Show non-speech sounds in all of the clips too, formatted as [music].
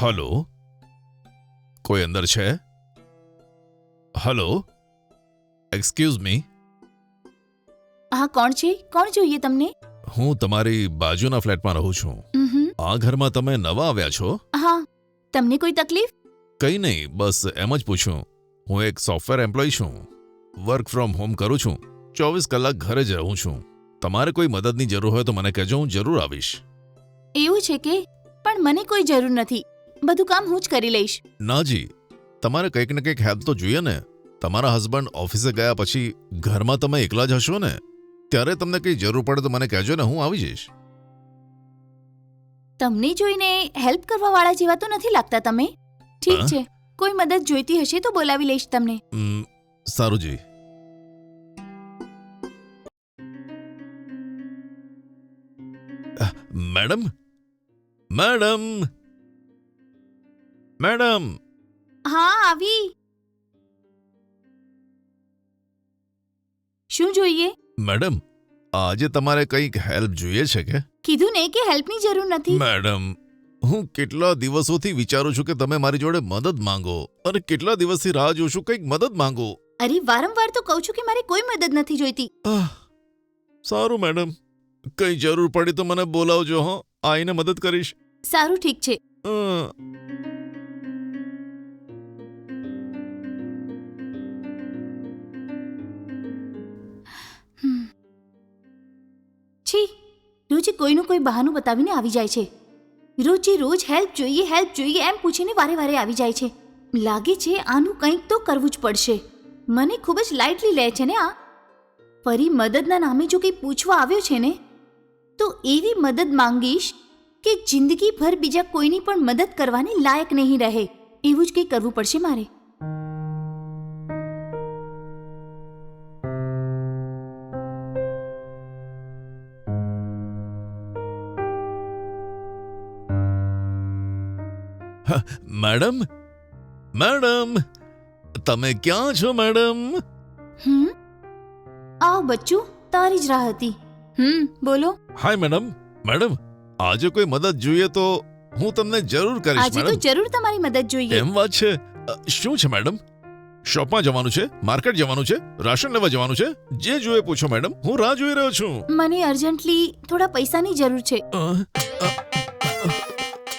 Hello? કોઈ અંદર છે? હલો? એક્સક્યુઝ મી હા કોણ છે? કોણ જોઈએ તમને? હું તમારી બાજુના ફ્લેટમાં રહું છું. આ ઘરમાં તમે નવા આવ્યા છો? હા. તમને કોઈ તકલીફ? કંઈ નહીં બસ એમ જ પૂછું. હું એક સોફ્ટવેર એમ્પ્લોય છું. વર્ક ફ્રોમ હોમ કરું છું. ચોવીસ કલાક ઘરે જ રહું છું. તમારે કોઈ મદદની જરૂર હોય તો મને કહેજો હું જરૂર આવીશ. એવું છે કે? પણ મને કોઈ જરૂર નથી. બધું કામ હું જ કરી લઈશ. નાજી તમારે કંઈક ને કંઈક હેલ્પ તો જોઈએ ને. તમારા હસબન્ડ ઓફિસે ગયા પછી ઘરમાં તમે એકલા જ હશો ને ત્યારે તમને કંઈ જરૂર પડે તો મને કહેજો ને હું આવી જઈશ. તમને જોઈને હેલ્પ કરવા વાળા જેવા તો નથી લાગતા તમે? ઠીક હા? છે કોઈ મદદ જોઈતી હશે તો બોલાવી લઈશ તમને. ઉમ, સારું જી. મેડમ? મેડમ? મેડમ. હા આવી. શું જોઈએ? મેડમ આજે તમારે કંઈક હેલ્પ જોઈએ છે કે? કીધું ને કે હેલ્પની જરૂર નથી. મેડમ હું કેટલા દિવસોથી વિચારું છું કે તમે મારી જોડે મદદ માંગો અને કેટલા દિવસથી રાહ જોઉં છું કંઈક મદદ માંગો. અરે વારંવાર તો કહું છું કે મારે કોઈ મદદ નથી જોઈતી. સારું મેડમ. કંઈ જરૂર પડી તો મને બોલાવજો હો. આઈને મદદ કરીશ. સારું ઠીક છે. કોઈનું કોઈ બહાનું બતાવીને આવી જાય છે. રોજે રોજ હેલ્પ જોઈએ હેલ્પ જોઈએ એમ પૂછીને વારે વારે આવી જાય છે. લાગે છે આનું કંઈક તો કરવું જ પડશે. મને ખૂબ જ લાઇટલી લે છે ને આ. ફરી મદદના નામે જો કંઈ પૂછવા આવ્યો છે ને, તો એવી મદદ માંગીશ કે જિંદગીભર બીજા કોઈની પણ મદદ કરવાની લાયક નહીં રહે. એવું જ કંઈ કરવું પડશે મારે? [laughs] મેડમ? મેડમ તમે ક્યાં છો મેડમ? હમ? આવ બચ્ચું તારી જ રાહ હતી. હમ બોલો. હાય મેડમ. મેડમ આજે કોઈ મદદ જોઈએ તો હું તમને જરૂર કરીશ આજે તો મેડમ. જરૂર તમારી મદદ જોઈએ. એમ વાત છે? અ, શું છે મેડમ? શોપમાં જવાનું છે માર્કેટ જવાનું છે રાશન લેવા જવાનું છે? જે જોઈએ પૂછો મેડમ. હું રાહ જોઈ રહ્યો છું. મને અર્જન્ટલી થોડા પૈસાની જરૂર છે. અ, અ, અ,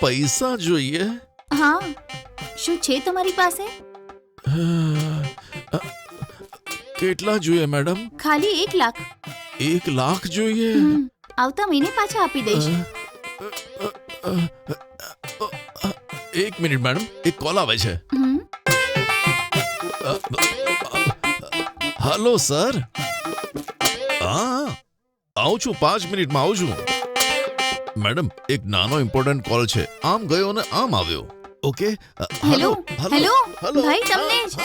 પૈસા જોઈએ? હા શું છે તમારી પાસે કેટલા જોઈએ મેડમ ખાલી એક લાખ એક લાખ જોઈએ હમ, આવતા મહિને પાછા આપી દઈશ એક મિનિટ મેડમ એક કોલ આવે છે હમ, હલો સર હા આવું છું પાંચ મિનિટમાં આવું છું મેડમ એક નાનો ઇમ્પોર્ટન્ટ કોલ છે આમ ગયો ને આમ આવ્યો ઓકે? Hello, hello. ભાઈ, તમને? જ.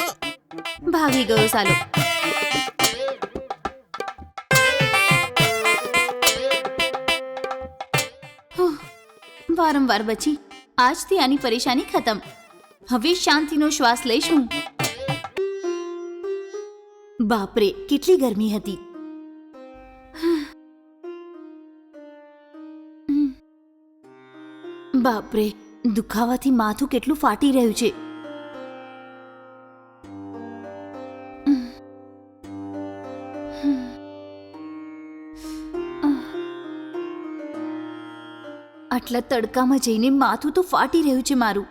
ભાગી ગયો સાલો વારંવાર બચી. આજથી આની પરેશાની ખતમ. હવે શાંતિનો શ્વાસ લઈશું બાપરે કેટલી ગરમી હતી. બાપરે દુખાવાથી માથું કેટલું ફાટી રહ્યું છે. આટલા તડકામાં જઈને માથું તો ફાટી રહ્યું છે મારું.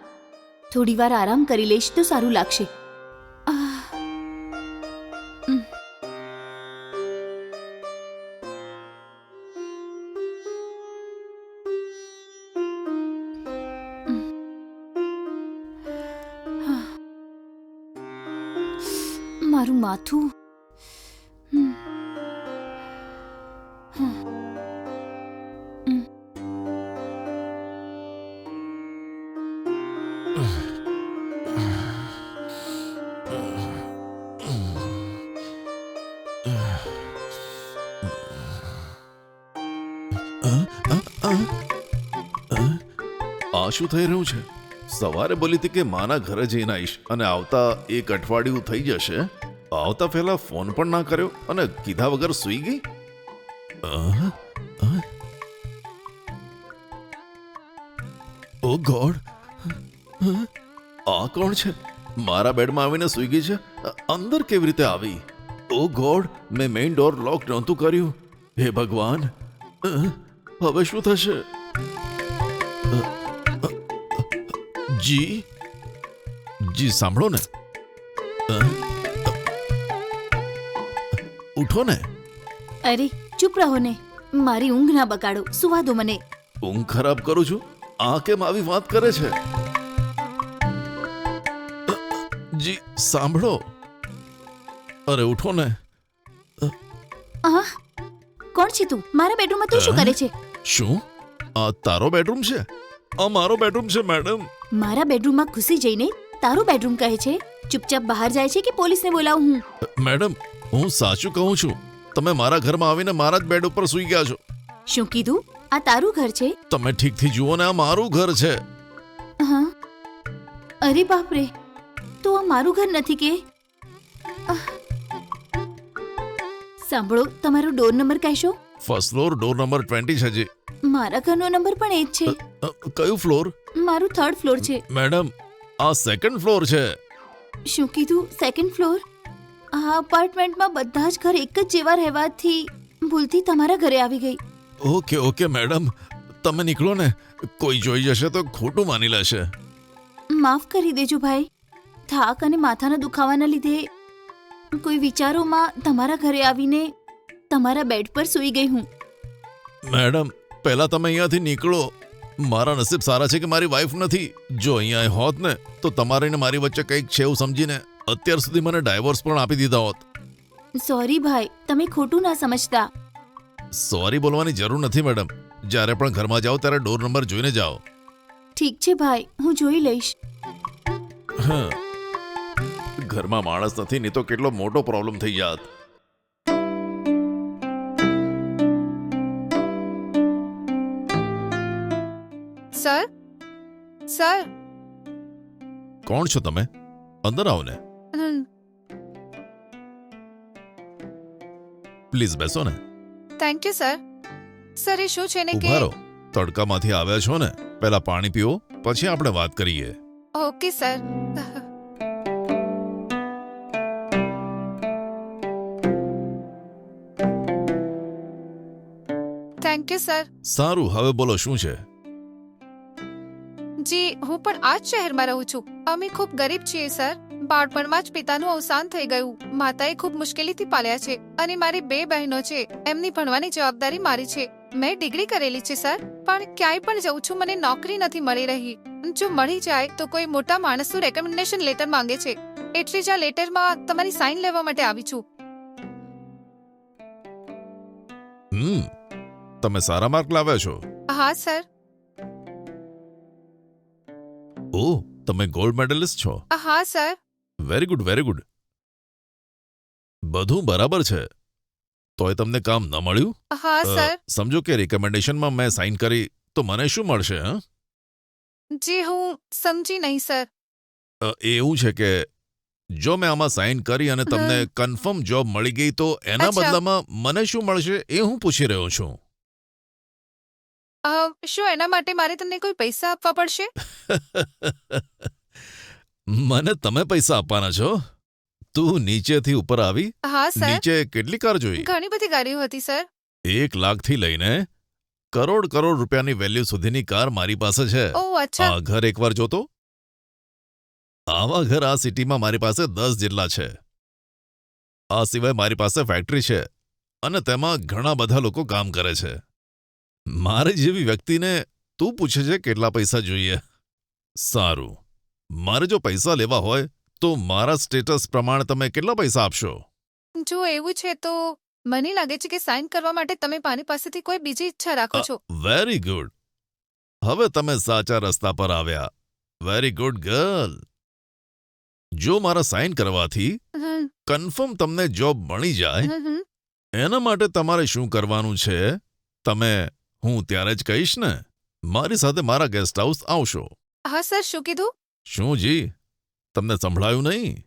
થોડી વાર આરામ કરી લઈશ તો સારું લાગશે. મારું માથું. આ શું થઈ રહ્યું છે. સવારે બોલી હતી કે માના ઘરે જઈને આવીશ અને આવતા એક અઠવાડિયું થઈ જશે. આવતા પહેલા ફોન પણ ના કર્યો અને કીધા વગર સૂઈ ગઈ. Oh God. આ કોણ છે? મારા બેડમાં આવીને સૂઈ ગઈ છે. અંદર કેવી રીતે આવી? ઓ ગોડ, મેં મેઇન ડોર લોક નહોતું કર્યું. હે ભગવાન. હવે શું થશે? જી. જી, સાંભળો ને. ઉઠો ને અરે ચૂપ રહો ને. મારી ઊંઘ ના બગાડો. સુવા દો મને. ઊંઘ ખરાબ કરું છું? આ કેમ આવી વાત કરે છે? જી સાંભળો. અરે ઉઠો ને. આ કોણ છે તું? મારા બેડરૂમમાં તું શું કરે છે? શું? આ તારો બેડરૂમ છે? આ મારો બેડરૂમ છે મેડમ મારા બેડરૂમમાં ઘૂસી જઈને તારું બેડરૂમ કહે છે? ચૂપચાપ બહાર જાય છે કે પોલીસને બોલાવું હું? મેડમ હું સાચું કહું છું. તમે મારા ઘરમાં આવીને મારા જ બેડ ઉપર સૂઈ ગયા છો. શું કીધું? આ તારું ઘર છે? તમે ઠીકથી જુઓ ને આ મારું ઘર છે. હા. અરે બાપરે તો આ મારું ઘર નથી કે? સાંભળો તમારો ડોર નંબર કહેશો? First floor door number twenty છે જી. મારા ઘરનો નંબર પણ એ જ છે. કયું ફ્લોર મારું થર્ડ ફ્લોર છે. મેડમ આ સેકન્ડ ફ્લોર છે. શું કીધું? સેકન્ડ ફ્લોર આ અપાર્ટમેન્ટમાં બધા જ ઘર એક જ જેવા રહેવાથી ભૂલથી તમારા ઘરે આવી ગઈ. Okay okay madam. તમે નીકળો ને. કોઈ જોઈ જશે તો ખોટું માની લેશે. માફ કરી દેજો ભાઈ. થાક અને માથાના દુખાવાના લીધે કોઈ વિચારોમાં તમારા ઘરે આવીને તમારા બેડ પર સૂઈ ગઈ હું. મેડમ પહેલા તમે અહીંયાથી નીકળો. મારા નસીબ સારા છે કે મારી વાઈફ નથી. જો અહીંયા હોત ને તો તમારે ને મારી વચ્ચે કંઈક છે એવું સમજીને અત્યાર સુધી મને ડાયવોર્સ પણ આપી દીધા હોત. સોરી ભાઈ તમે ખોટું ના સમજતા. સોરી બોલવાની જરૂર નથી મેડમ જ્યારે પણ ઘરમાં જાઓ ત્યારે ડોર નંબર જોઈને જાઓ. ઠીક છે ભાઈ હું જોઈ લઈશ. હા. ઘરમાં માણસ નથી નહીં તો કેટલો મોટો પ્રોબ્લેમ થઈ જાત. સર સર કોણ છો તમે? અંદર આવો ને. પ્લીઝ બેસો ને થેન્ક યુ સર સર એ શું છે ને કે ઊભા રહો. તડકામાંથી આવ્યા છો ને? પહેલા પાણી પીઓ પછી આપણે વાત કરીએ. Okay sir thank you sir સારું હવે બોલો શું છે? જી હું પણ આ જ શહેરમાં રહું છું. અમે ખૂબ ગરીબ છીએ સર બાળપણમાં જ પિતાનું અવસાન થઈ ગયું. માતાએ ખૂબ મુશ્કેલીથી પાલ્યા છે અને મારી બે બહેનો છે. એમની ભણવાની જવાબદારી મારી છે. મેં ડિગ્રી કરેલી છે સર પણ ક્યાંય પણ જઉં છું મને નોકરી નથી મળી રહી. જો મળી જાય તો કોઈ મોટા માણસનું રેકમેન્ડેશન લેટર માંગે છે. એટલે જ આ લેટરમાં તમારી સાઇન લેવા માટે આવી છું. હમ તમે સારા માર્ક લાવ્યા છો. હા સર. ઓ તમે ગોલ્ડ મેડલિસ્ટ છો. હા sir. Very good very good બધું બરાબર છે. તોય તમને કામ ન મળ્યું? હા અ, સર. સમજો કે રિકમેન્ડેશનમાં મેં સાઇન કરી તો મને શું મળશે હા? જી હું સમજી નહીં સર. અ, એ એવું છે કે જો મેં આમાં સાઇન કરી અને તમને હમ. કન્ફર્મ જોબ મળી ગઈ તો એના અચ્છા. બદલામાં મને શું મળશે એ હું પૂછી રહ્યો છું. અ, શું એના માટે મારે તમને કોઈ પૈસા આપવા પડશે? [laughs] મને તમે પૈસા આપવાના છો? તું નીચેથી ઉપર આવી? હા સર. નીચે કેટલી કાર જોઈ? ઘણી બધી ગાડીઓ હતી સર. એક લાખથી લઈને કરોડ કરોડ રૂપિયાની વેલ્યુ સુધીની કાર મારી પાસે છે. ઓ અચ્છા. આ ઘર એકવાર જોતો? આવા ઘર આ સિટીમાં મારી પાસે દસ જેટલા છે. આ સિવાય મારી પાસે ફેક્ટરી છે અને તેમાં ઘણા બધા લોકો કામ કરે છે. મારી જેવી વ્યક્તિને તું પૂછે છે કેટલા પૈસા જોઈએ. સારું. મારે જો પૈસા લેવા હોય તો મારા સ્ટેટસ પ્રમાણે તમે કેટલા પૈસા આપશો? જો એવું છે તો મને લાગે છે કે સાઇન કરવા માટે તમે મારી પાસેથી કોઈ બીજી ઈચ્છા રાખો છો. વેરી ગુડ હવે તમે સાચા રસ્તા પર આવ્યા. વેરી ગુડ ગર્લ જો મારા સાઇન કરવાથી કન્ફર્મ તમને જોબ મળી જાય. એના માટે તમારે શું કરવાનું છે? તમે હું ત્યારે જ કહીશ ને મારી સાથે મારા ગેસ્ટ હાઉસ આવશો. હા સર શું કીધું? શું જી? તમને સંભળાયું નહીં?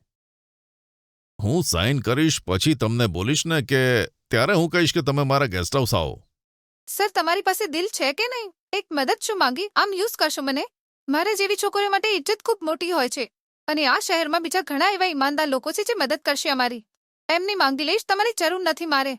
હું સાઇન કરીશ પછી તમને બોલીશ ને કે ત્યારે હું કહીશ કે તમે મારા ગેસ્ટ હાઉસ આવો. સર તમારી પાસે દિલ છે કે નહીં? એક મદદ શું માંગી. આમ યુઝ કરશો મને? મારા જેવી છોકરીઓ માટે ઇજ્જત ખૂબ મોટી હોય છે. અને આ શહેરમાં બીજા ઘણા એવા ઈમાનદાર લોકો છે જે મદદ કરશે અમારી. એમની માંગી લઈશ તમારી જરૂર નથી મારે.